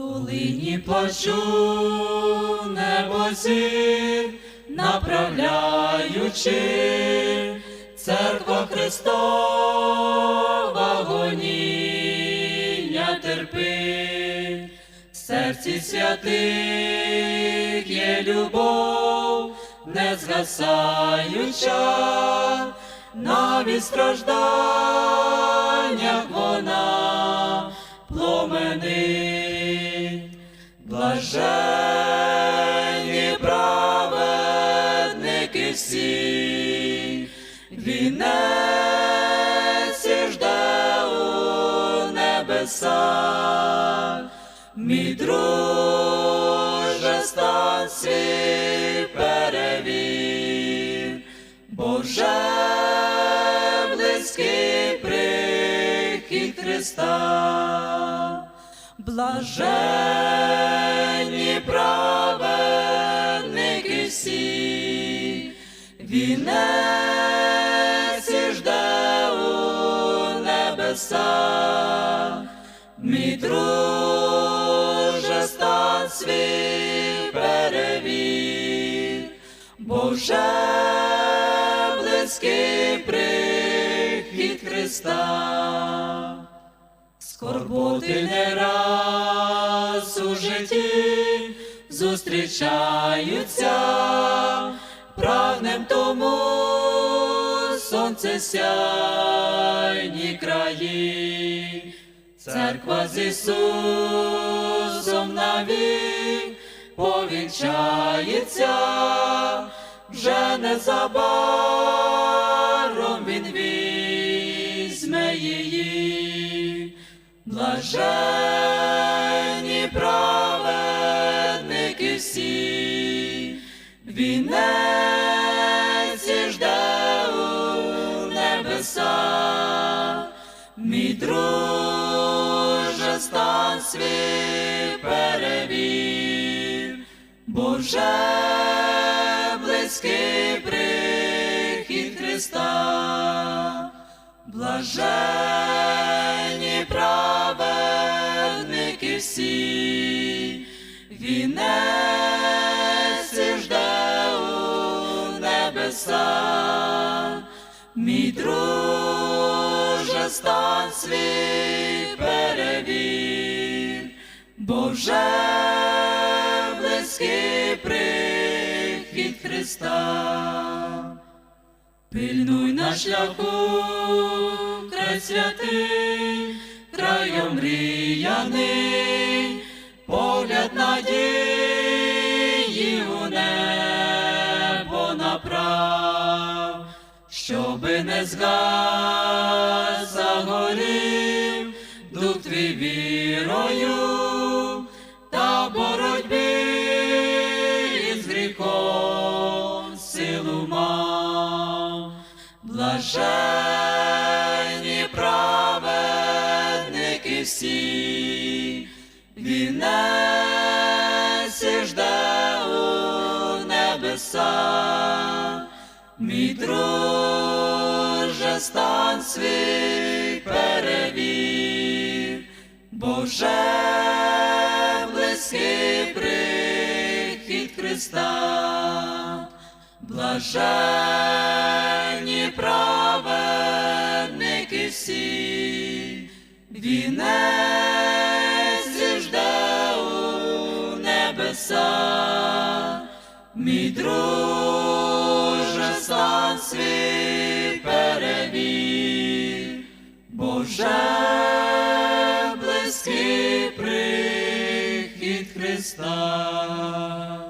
Долині плачу небозір, направляючи, церква Христова гоніння терпить, в серці святих є любов, не згасаюча, навіть стражданнях вона пломенить. Блаженні праведники всі, вінець жде у небесах, мій друже стан перевір, Боже близький прихід Христа. Блаженні праведники всі, вінець жде у небесах, мій друже стан свій перевір, Боже близький прихід Христа. Скорботи не раз у житті зустрічаються, прагнем тому сонце сяйні краї, церква з Ісусом навік повінчається, вже незабаром Він візьме її. Блаженні праведники всі, вінець жде у небесах, мій друже стан свій перевір, Боже близький прихід Христа. Блаженні вінець жде у небесах, мій друже стан свій перевір, Боже близький прихід Христа. Пильнуй на шляху, край святий, край омріяний, погляд надії у небо направ, щоби не згас загорів дух твій вірою та в боротьбі із гріхом силу мав. Блаженні праведники всі, друже стан свій перевір, Боже близький прихід Христа. Блаженні праведники всі, вінець жде у небесах, мій друже стан свій перевір, Боже близький прихід Христа.